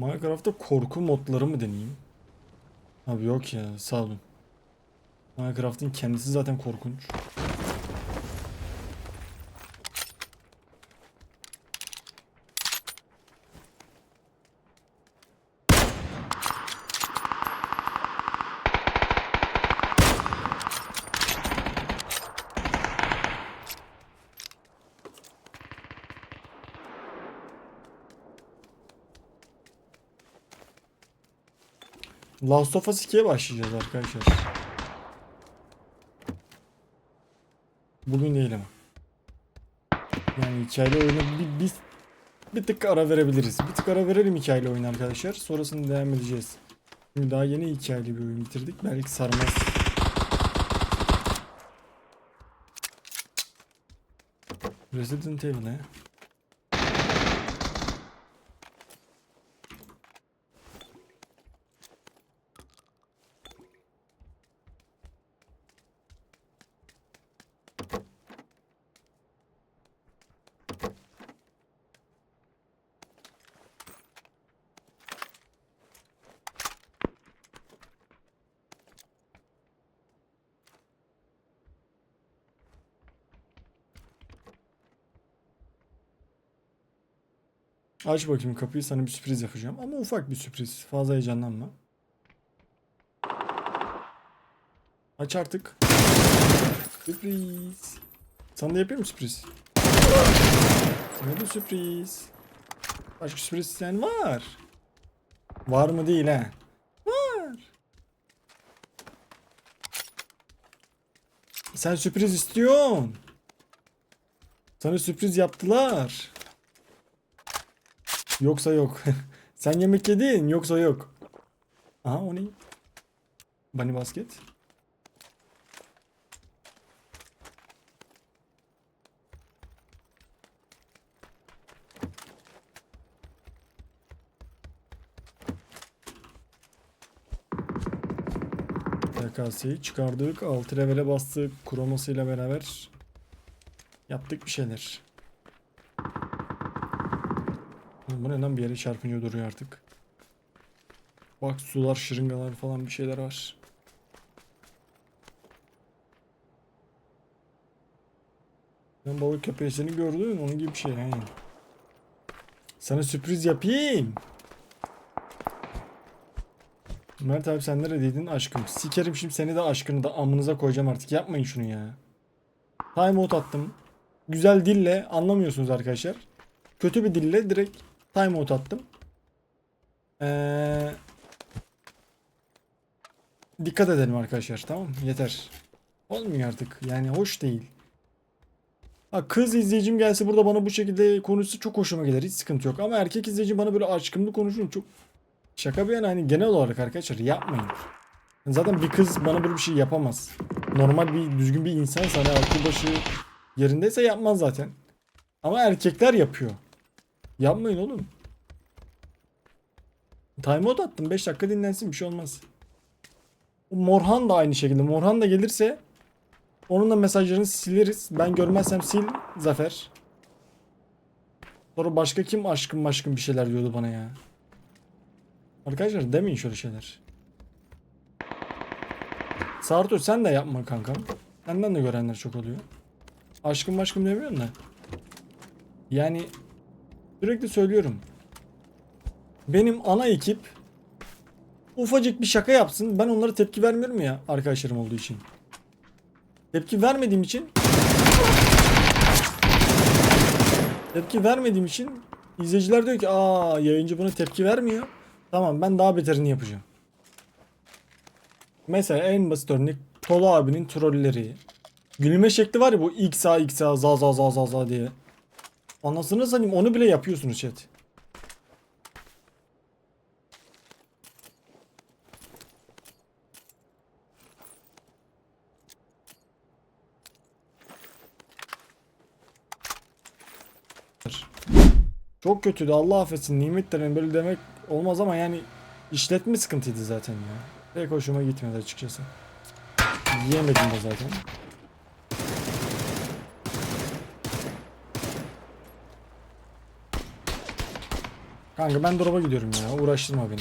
Minecraft'ta korku modları mı deneyeyim? Abi yok ya sağ olun. Minecraft'ın kendisi zaten korkunç. Last of Us 2'ye başlayacağız arkadaşlar. Bugün değil ama. Yani hikayeli oyuna bir, bir, bir tık ara verebiliriz. Bir tık ara verelim hikayeli oyun arkadaşlar. Sonrasında devam edeceğiz. Şimdi daha yeni hikayeli bir oyun bitirdik. Belki sarmaz. Resident Evil ne? Aç bakayım kapıyı sana bir sürpriz yapacağım. Ama ufak bir sürpriz. Fazla heyecanlanma. Aç artık. Sürpriz. Sana da yapayım mı sürpriz? Sana da sürpriz. Başka sürpriz isteyen var. Var mı değil ha? Var. Sen sürpriz istiyorsun. Sana sürpriz yaptılar. Yoksa yok. Sen yemek yedin yoksa yok. Aha o ne? Bunny basket. TKS'yi çıkardık. 6 levele bastık. Kromasıyla beraber yaptık bir şeyler. Oğlum Bu ne bir yere çarpınıyor duruyor artık. Bak sular, şırıngalar falan bir şeyler var. Ben balık köpeği seni gördün onun gibi bir şey. He. Sana sürpriz yapayım. Mert abi sen neredeydin aşkım? Sikerim şimdi seni de aşkını da amınıza koyacağım artık. Yapmayın şunu ya. Time out attım. Güzel dille anlamıyorsunuz arkadaşlar. Kötü bir dille direkt time out attım. Ee, dikkat edelim arkadaşlar tamam? Yeter. Olmuyor artık. Yani hoş değil. Ha, kız izleyicim gelse burada bana bu şekilde konuşsa çok hoşuma gider. Hiç sıkıntı yok. Ama erkek izleyicim bana böyle aşkımlı konuşun çok şaka bir yana hani genel olarak arkadaşlar yapmayın. Zaten bir kız bana böyle bir şey yapamaz. Normal bir düzgün bir insan sana aklı başı yerindeyse yapmaz zaten. Ama erkekler yapıyor. Yapmayın oğlum. Time out attım. 5 dakika dinlensin bir şey olmaz. Morhan da aynı şekilde. Morhan da gelirse onun da mesajlarını sileriz. Ben görmezsem sil Zafer. Sonra başka kim aşkım aşkım bir şeyler diyordu bana ya. Arkadaşlar demeyin şöyle şeyler. Sarto sen de yapma kankam. Senden de görenler çok oluyor. Aşkım aşkım demiyorsun da. Yani sürekli söylüyorum. Benim ana ekip ufacık bir şaka yapsın. Ben onlara tepki vermiyorum ya arkadaşlarım olduğu için. Tepki vermediğim için tepki vermediğim için izleyiciler diyor ki aa yayıncı buna tepki vermiyor. Tamam ben daha beterini yapacağım. Mesela en basit örnek Tolu abinin trolleri. Gülme şekli var ya bu x a x a za za za za za diye. Anasını satayım onu bile yapıyorsunuz chat. Çok kötüydü Allah affetsin nimetlerin böyle demek olmaz ama yani işletme sıkıntıydı zaten ya. Pek hoşuma gitmedi açıkçası. Yiyemedim de zaten. Kanka ben drop'a gidiyorum ya. Uğraştırma beni.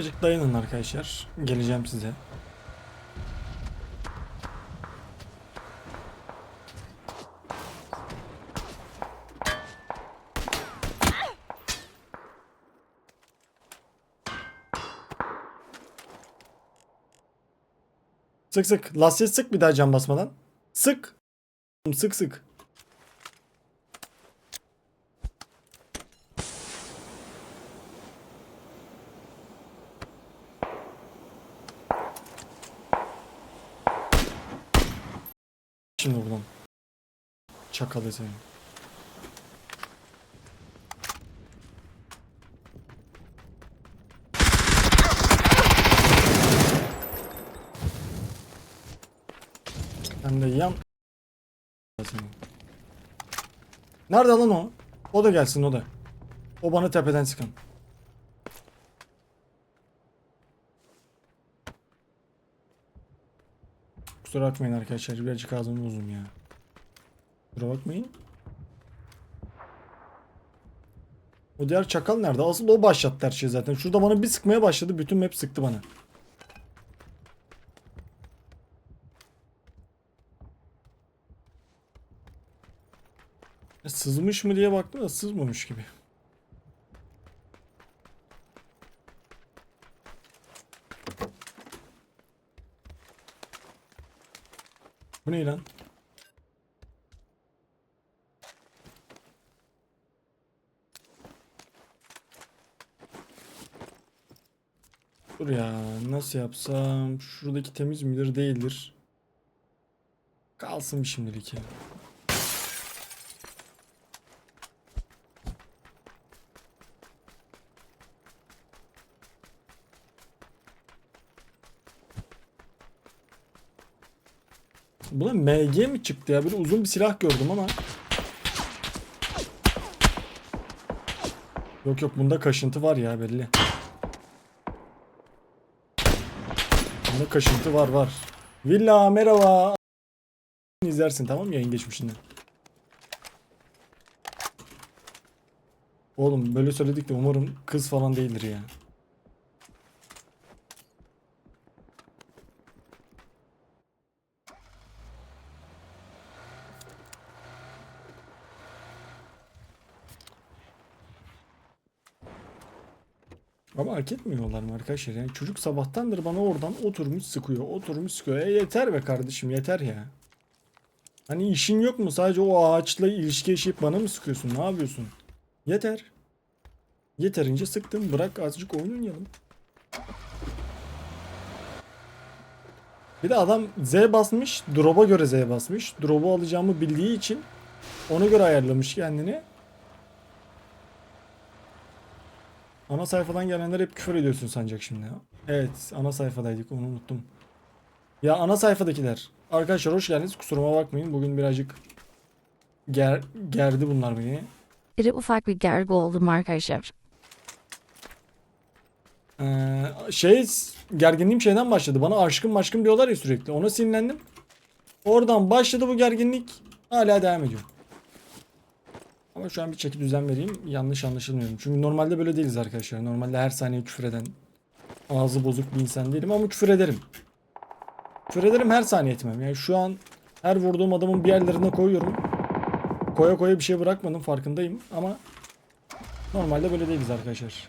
Birazcık dayanın arkadaşlar. Geleceğim size. Sık sık. Lastiğe sık bir daha cam basmadan. Sık. Sık sık. Şimdi buradan. Çakalı seni. Hem de yan. Nerede lan o? O da gelsin o da. O bana tepeden sıkan. Kusura bakmayın arkadaşlar birazcık ağzım uzun ya. Kusura bakmayın. O diğer çakal nerede? Asıl o başlattı her şeyi zaten. Şurada bana bir sıkmaya başladı. Bütün map sıktı bana. Sızmış mı diye baktım da sızmamış gibi. Bu ne lan? Dur ya nasıl yapsam şuradaki temiz midir değildir. Kalsın şimdilik ya. Buna MG mi çıktı ya? Böyle uzun bir silah gördüm ama. Yok yok bunda kaşıntı var ya belli. Bunda kaşıntı var var. Villa merhaba. İzlersin tamam mı yayın geçmişinde. Oğlum böyle söyledik de umarım kız falan değildir ya. Ama hak etmiyorlar mı arkadaşlar? Yani çocuk sabahtandır bana oradan oturmuş sıkıyor, oturmuş sıkıyor. E yeter be kardeşim yeter ya. Hani işin yok mu? Sadece o ağaçla ilişki yaşayıp bana mı sıkıyorsun? Ne yapıyorsun? Yeter. Yeterince sıktım. Bırak azıcık oynayalım. Bir de adam Z basmış. Drop'a göre Z basmış. Drop'u alacağımı bildiği için ona göre ayarlamış kendini. Ana sayfadan gelenler hep küfür ediyorsun sancak şimdi ya. Evet ana sayfadaydık onu unuttum. Ya ana sayfadakiler. Arkadaşlar hoş geldiniz kusuruma bakmayın. Bugün birazcık ger gerdi bunlar beni. Biri ufak bir gergi oldum arkadaşlar. Ee, şey gerginliğim şeyden başladı. Bana aşkım aşkım diyorlar ya sürekli. Ona sinirlendim. Oradan başladı bu gerginlik. Hala devam ediyor. Ama şu an bir çeki düzen vereyim. Yanlış anlaşılmıyorum. Çünkü normalde böyle değiliz arkadaşlar. Normalde her saniye küfür eden, ağzı bozuk bir insan değilim ama küfür ederim. Küfür ederim her saniye etmem. Yani şu an her vurduğum adamın bir yerlerine koyuyorum. Koya koya bir şey bırakmadım farkındayım ama normalde böyle değiliz arkadaşlar.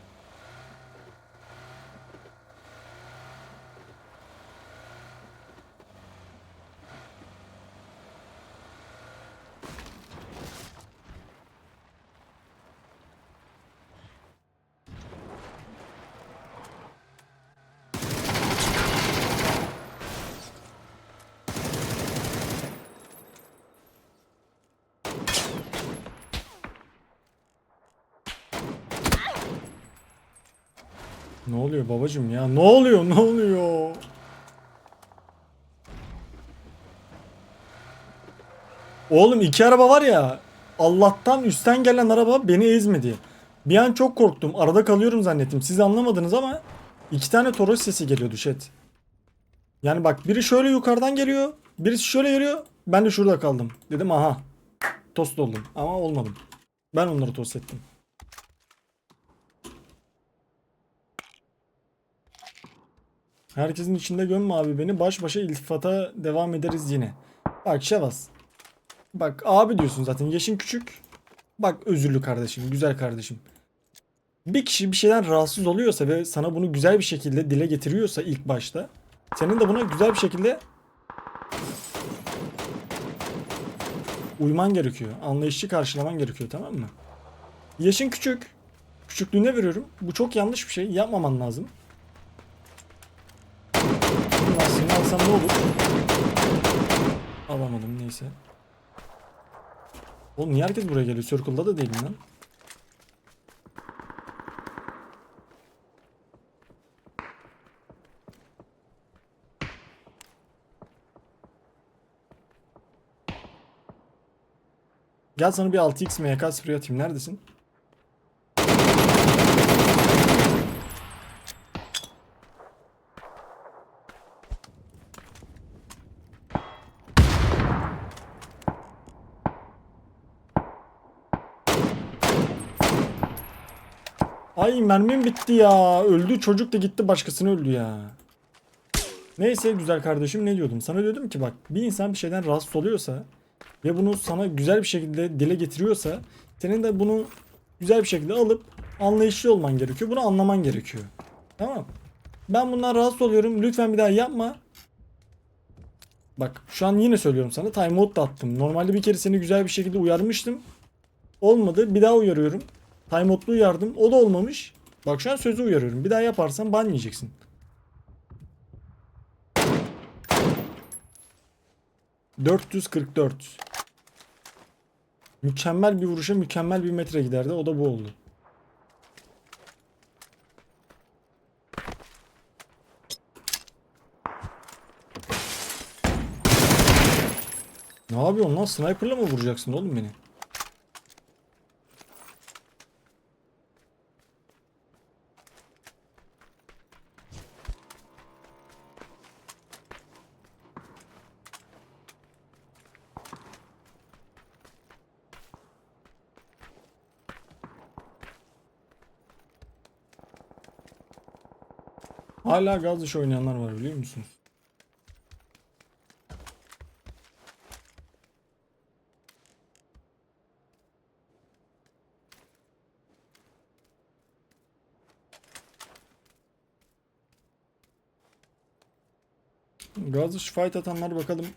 Oluyor babacım ya? Ne oluyor? Ne oluyor? Oğlum iki araba var ya. Allah'tan üstten gelen araba beni ezmedi. Bir an çok korktum. Arada kalıyorum zannettim. Siz anlamadınız ama iki tane Toros sesi geliyordu chat. Yani bak biri şöyle yukarıdan geliyor. Birisi şöyle geliyor. Ben de şurada kaldım. Dedim aha. Tost oldum. Ama olmadım. Ben onları tost ettim. Herkesin içinde gömme abi beni. Baş başa iltifata devam ederiz yine. Bak Şevaz. Bak abi diyorsun zaten. Yaşın küçük. Bak özürlü kardeşim. Güzel kardeşim. Bir kişi bir şeyden rahatsız oluyorsa ve sana bunu güzel bir şekilde dile getiriyorsa ilk başta. Senin de buna güzel bir şekilde uyman gerekiyor. Anlayışlı karşılaman gerekiyor tamam mı? Yaşın küçük. Küçüklüğüne veriyorum. Bu çok yanlış bir şey. Yapmaman lazım. Lastiğini alsam ne olur? Alamadım neyse. Oğlum niye herkes buraya geliyor? Circle'da da değilim lan. Gel sana bir 6x MK sprey atayım. Neredesin? Ay mermim bitti ya. Öldü çocuk da gitti başkasını öldü ya. Neyse güzel kardeşim ne diyordum? Sana diyordum ki bak bir insan bir şeyden rahatsız oluyorsa ve bunu sana güzel bir şekilde dile getiriyorsa senin de bunu güzel bir şekilde alıp anlayışlı olman gerekiyor. Bunu anlaman gerekiyor. Tamam. Ben bundan rahatsız oluyorum. Lütfen bir daha yapma. Bak şu an yine söylüyorum sana. Timeout da attım. Normalde bir kere seni güzel bir şekilde uyarmıştım. Olmadı. Bir daha uyarıyorum. Timeout'lu uyardım. O da olmamış. Bak şu an sözü uyarıyorum. Bir daha yaparsan ban yiyeceksin. ...444. Mükemmel bir vuruşa mükemmel bir metre giderdi. O da bu oldu. Ne yapıyorsun lan? Sniper'la mı vuracaksın oğlum beni? Hala gaz dışı oynayanlar var biliyor musunuz? Gaz dışı fight atanlar bakalım.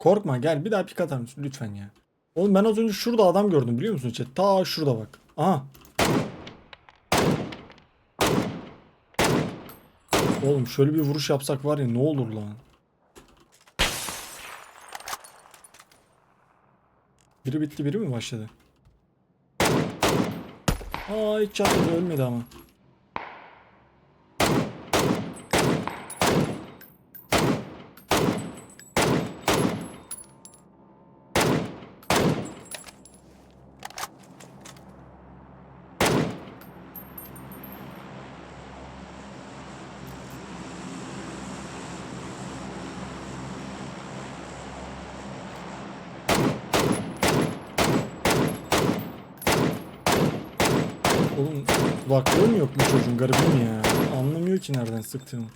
Korkma gel bir daha pik atar mısın lütfen ya. Oğlum ben az önce şurada adam gördüm biliyor musun chat? Ta şurada bak. Aha. Oğlum şöyle bir vuruş yapsak var ya ne olur lan. Biri bitti biri mi başladı? Aa hiç çatladı ölmedi ama. Kulaklığı mı yok mu çocuğun garibim ya. Anlamıyor ki nereden sıktığımı.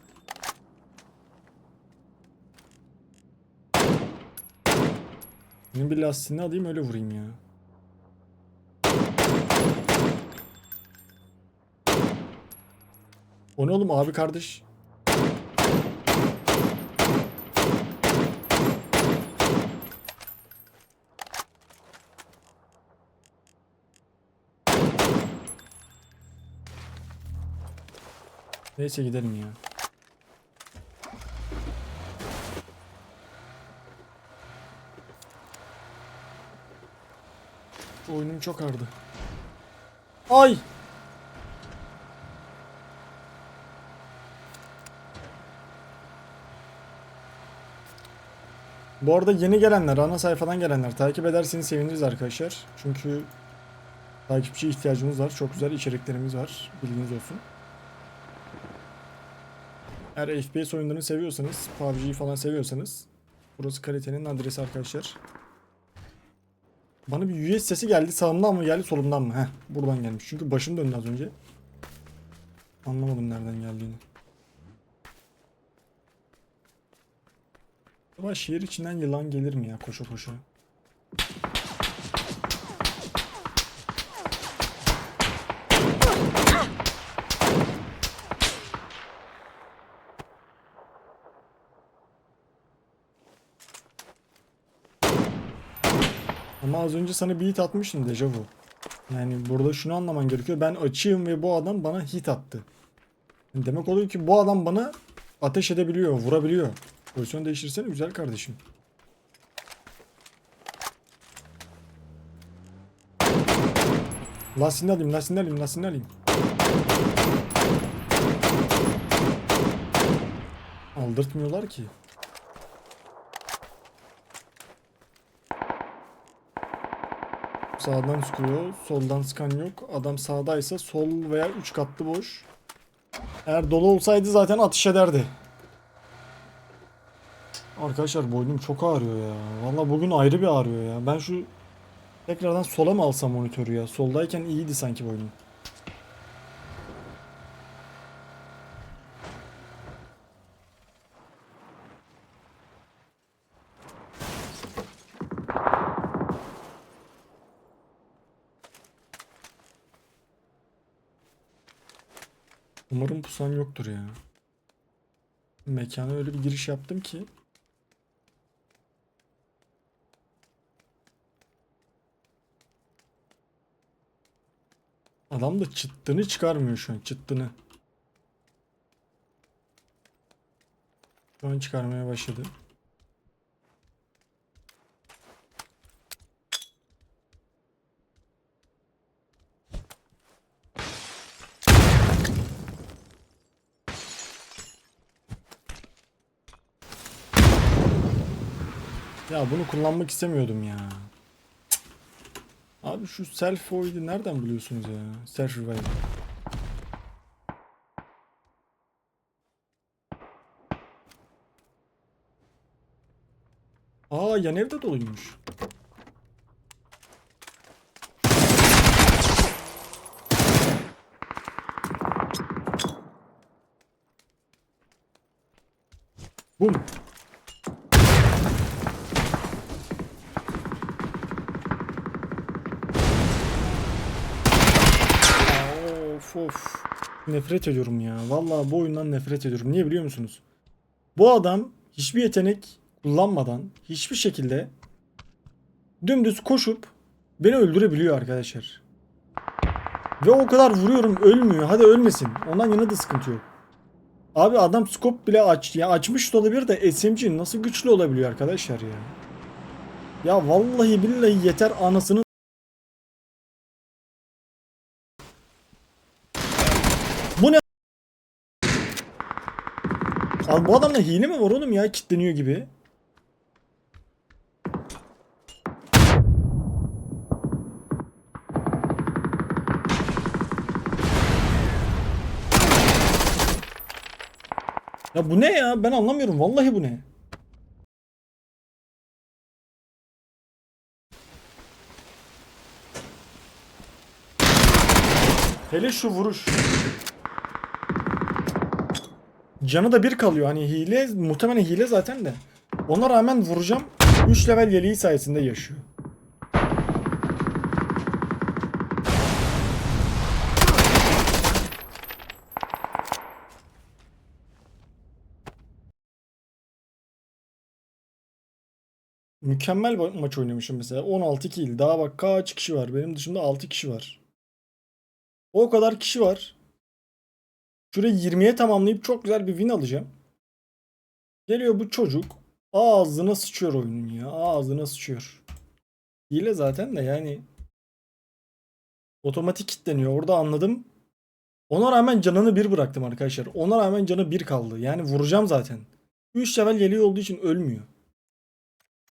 Benim bir lastiğini alayım öyle vurayım ya. O ne oğlum abi kardeş? Neyse gidelim ya. Oyunum çok ardı. Ay! Bu arada yeni gelenler, ana sayfadan gelenler takip ederseniz seviniriz arkadaşlar. Çünkü takipçi ihtiyacımız var. Çok güzel içeriklerimiz var. Bilginiz olsun. Eğer FPS oyunlarını seviyorsanız, PUBG'yi falan seviyorsanız burası kalitenin adresi arkadaşlar. Bana bir US sesi geldi. Sağımdan mı geldi, solumdan mı? Heh, buradan gelmiş. Çünkü başım döndü az önce. Anlamadım nereden geldiğini. Ama şehir içinden yılan gelir mi ya koşa koşa? Ama az önce sana bir hit atmıştım dejavu. Yani burada şunu anlaman gerekiyor. Ben açığım ve bu adam bana hit attı. Demek oluyor ki bu adam bana ateş edebiliyor, vurabiliyor. Pozisyon değiştirsene güzel kardeşim. Lastiğini alayım, lastiğini alayım, lastiğini alayım. Aldırtmıyorlar ki. Sağdan sıkıyor, soldan sıkan yok. Adam sağdaysa sol veya üç katlı boş. Eğer dolu olsaydı zaten atış ederdi. Arkadaşlar boynum çok ağrıyor ya. Valla bugün ayrı bir ağrıyor ya. Ben şu tekrardan sola mı alsam monitörü ya? Soldayken iyiydi sanki boynum. Umarım pusan yoktur ya. Mekana öyle bir giriş yaptım ki. Adam da çıttını çıkarmıyor şu an çıttını. Şu an çıkarmaya başladı. Ya bunu kullanmak istemiyordum ya. Cık. Abi şu self void'i nereden buluyorsunuz ya? Self revive. Aa yan evde doluymuş. Of. Nefret ediyorum ya. Vallahi bu oyundan nefret ediyorum. Niye biliyor musunuz? Bu adam hiçbir yetenek kullanmadan hiçbir şekilde dümdüz koşup beni öldürebiliyor arkadaşlar. Ve o kadar vuruyorum ölmüyor. Hadi ölmesin. Ondan yana da sıkıntı yok. Abi adam scope bile aç ya açmış da olabilir de SMG nasıl güçlü olabiliyor arkadaşlar ya. Ya vallahi billahi yeter anasını Bu ne? Abi bu adamda hile mi var oğlum ya? Kitleniyor gibi. Ya bu ne ya? Ben anlamıyorum. Vallahi bu ne? Hele şu vuruş. Canı da bir kalıyor. Hani hile muhtemelen hile zaten de. Ona rağmen vuracağım. 3 level yeleği sayesinde yaşıyor. Mükemmel maç oynamışım mesela. 16 kill. Daha bak kaç kişi var? Benim dışımda 6 kişi var. O kadar kişi var. Şurayı 20'ye tamamlayıp çok güzel bir win alacağım. Geliyor bu çocuk. Ağzına sıçıyor oyunun ya. Ağzına sıçıyor. Hile zaten de yani. Otomatik kilitleniyor. Orada anladım. Ona rağmen canını bir bıraktım arkadaşlar. Ona rağmen canı bir kaldı. Yani vuracağım zaten. 3 level yeleği olduğu için ölmüyor.